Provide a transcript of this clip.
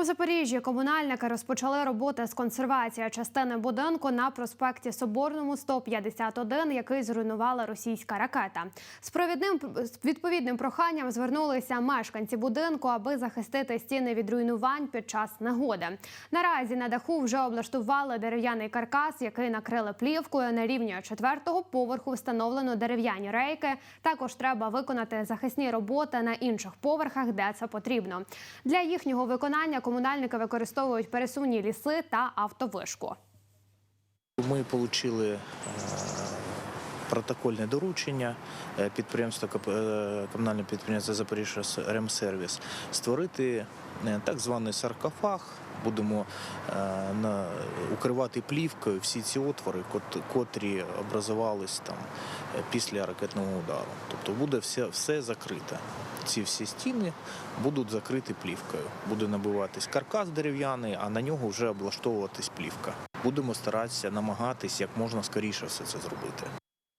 У Запоріжжі комунальники розпочали роботи з консервації частини будинку на проспекті Соборному 151, який зруйнувала російська ракета. З провідним відповідним проханням звернулися мешканці будинку, аби захистити стіни від руйнувань під час негоди. Наразі на даху вже облаштували дерев'яний каркас, який накрили плівкою. На рівні четвертого поверху встановлено дерев'яні рейки. Також треба виконати захисні роботи на інших поверхах, де це потрібно. Для їхнього виконання комунальники використовують пересувні ліси та автовишку. Ми отримали протокольне доручення е, підприємства е, комунального підприємства Запоріжжя Ремсервіс створити е, так званий саркофаг. Будемо е, укривати плівкою всі ці отвори, кот- котрі образувались там е, після ракетного удару. Тобто буде все закрите. Ці всі стіни будуть закриті плівкою. Буде набиватись каркас дерев'яний, а на нього вже облаштовуватись плівка. Будемо старатися намагатись як можна скоріше все це зробити.